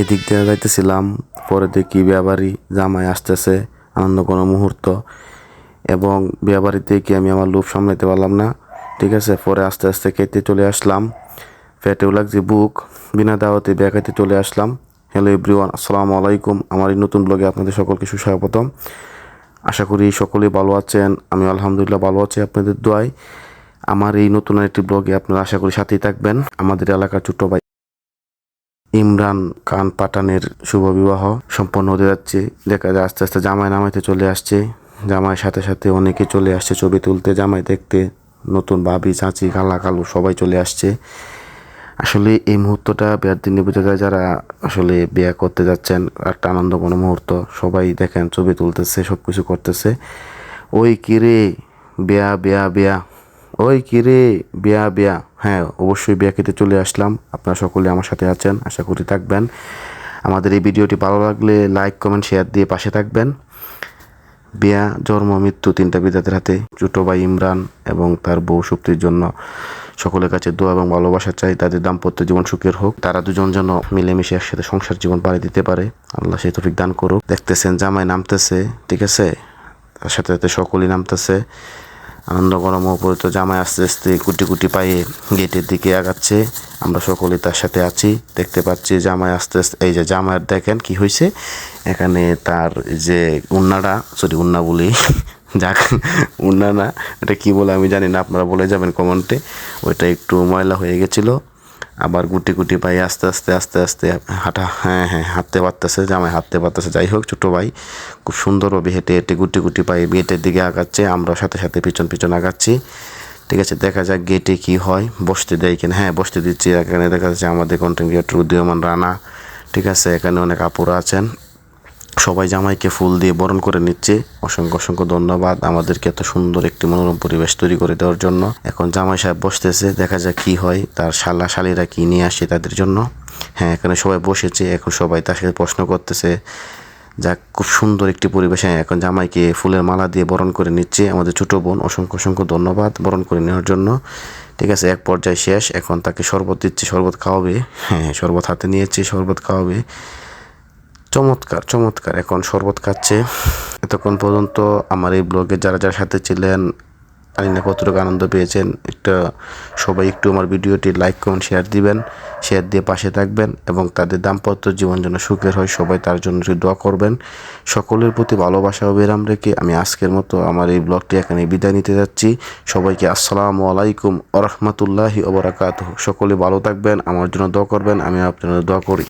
এদিক দিয়ে যাইতেছিলাম, পরে দেখি বিয়াবাড়ি জামাই আসতেছে আনন্দ কোনো মুহূর্ত। এবং বিয়াবাড়িতে গিয়ে আমি আমার লোভ সামলাইতে পারলাম না। ঠিক আছে, পরে আস্তে আস্তে খেতে চলে আসলাম। ফেটেও লাগছে বুক, বিনা দাওয়াতে বিয়া খাইতে চলে আসলাম। হ্যালো এভরিওয়ান আসসালামু আলাইকুম। আমার এই নতুন ব্লগে আপনাদের সকলকে সুস্বাগতম। আশা করি সকলেই ভালো আছেন, আমি আলহামদুলিল্লাহ ভালো আছি আপনাদের দোয়ায়। আমার এই নতুন একটি ব্লগে আপনারা আশা করি সাথেই থাকবেন। আমাদের এলাকার ছোট্ট ভাই ইমরান খান পাঠানের শুভ বিবাহ সম্পন্ন হতে যাচ্ছে। দেখা যায় আস্তে আস্তে জামাই নামাইতে চলে আসছে। জামাইয়ের সাথে সাথে অনেকে চলে আসছে ছবি তুলতে, জামাই দেখতে। নতুন ভাবি, চাচি, খালা, কালু সবাই চলে আসছে। আসলে এই মুহূর্তটা বিয়ার দিনে বোঝা যায় যারা আসলে বিয়ে করতে যাচ্ছেন, একটা আনন্দপূর্ণ মুহূর্ত। সবাই দেখেন ছবি তুলতেছে সব কিছু করতেছে। ওই কিরে, বিয়া বিয়া বিয়া। ওই কিরে, বিয়া বিয়া। হ্যাঁ অবশ্যই বিয়া খেতে চলে আসলাম। আপনারা সকলে আমার সাথে আছেন, আশা করি থাকবেন। আমাদের এই ভিডিওটি ভালো লাগলে লাইক, কমেন্ট, শেয়ার দিয়ে পাশে থাকবেন। বিয়া, জন্ম, মৃত্যু তিনটা বিদাতের হাতে, ছোটো ভাই ইমরান এবং তার বউ সুপ্তির জন্য সকলের কাছে দোয়া এবং ভালোবাসা চাই। তাদের দাম্পত্য জীবন সুখের হোক। তারা দুজন যেন মিলেমিশে একসাথে সংসার জীবন পাড়ি দিতে পারে। আল্লাহ সেই তফিক দান করুক। দেখতেছেন, জামাই নামতেছে, ঠিক আছে? তার সাথে সাথে সকলেই নামতেছে। আনন্দ গরম উপরিত জামাই আস্তে আস্তে কুটি কুটি পায়ে গেটের দিকে আগাচ্ছে। আমরা সকলে তার সাথে আছি। দেখতে পাচ্ছি জামাই আস্তে আস্তে এই যে জামায়ের দেখেন কি হয়েছে এখানে তার যে উন্নাটা, সরি, উন্না বলি, যাক, উন্না না, এটা কী বলে আমি জানি না, আপনারা বলে যাবেন কমেন্টে। ওইটা একটু ময়লা হয়ে গেছিল। আবার গুটি গুটি ভাই আস্তে আস্তে আস্তে আস্তে হাঁটা হ্যাঁ হ্যাঁ হাঁটতে পারতেছে, জামাই হাঁটতে পারতেছে। যাই হোক, ছোটো ভাই, খুব সুন্দরভাবে হেঁটে হেঁটে গুটি গুটি পায়ে গেটের দিকে আগাচ্ছে, আমরা সাথে সাথে পিছন পিছন আগাচ্ছি। ঠিক আছে, দেখা যাক গেটে কি হয়, বসতে দেয় কিনা। হ্যাঁ বসতে দিচ্ছি, এখানে দেখা যাচ্ছে আমাদের কন্টেন্ট ক্রিয়েটর উদীয়মান রানা। ঠিক আছে, এখানে অনেক আপুরা আছেন। সবাই জামাইকে ফুল দিয়ে বরণ করে নিচ্ছে। অসংখ্য অসংখ্য ধন্যবাদ আমাদেরকে এত সুন্দর একটি মনোরম পরিবেশ তৈরি করে দেওয়ার জন্য। এখন জামাই সাহেব বসতেছে, দেখা যাক কি হয়, তার শালা শালিরা কি নিয়ে আসে তাদের জন্য। হ্যাঁ এখানে সবাই বসেছে, এখন সবাই তার সাথে প্রশ্ন করতেছে, যাক, খুব সুন্দর একটি পরিবেশ। হ্যাঁ এখন জামাইকে ফুলের মালা দিয়ে বরণ করে নিচ্ছে আমাদের ছোট বোন। অসংখ্য অসংখ্য ধন্যবাদ বরণ করে নেওয়ার জন্য। ঠিক আছে, এক পর্যায়ে শেষ, এখন তাকে শরবত দিচ্ছে, শরবত খাওয়াবে। হ্যাঁ শরবত হাতে নিয়েছে, শরবত খাওয়াবে। চমৎকার চমৎকার। এখন শরবত খাচ্ছে। এতক্ষণ পর্যন্ত আমার এই ব্লগে যারা যারা সাথে ছিলেন জানি না কতটুকু আনন্দ পেয়েছেন, একটা সবাই একটু আমার ভিডিওটি লাইক কমেন্ট শেয়ার দিবেন শেয়ার দিয়ে পাশে থাকবেন এবং তাদের দাম্পত্য জীবন যেন সুখের হয়, সবাই তার জন্য দোয়া করবেন। সকলের প্রতি ভালোবাসা ও বিরাম রেখে আমি আজকের মতো আমার এই ব্লগটি এখানে বিদায় নিতে যাচ্ছি। সবাইকে আসসালামু আলাইকুম আ রহমতুল্লাহি ওবরাকাত সকলে ভালো থাকবেন, আমার জন্য দোয়া করবেন আমি আপনার দোয়া করি।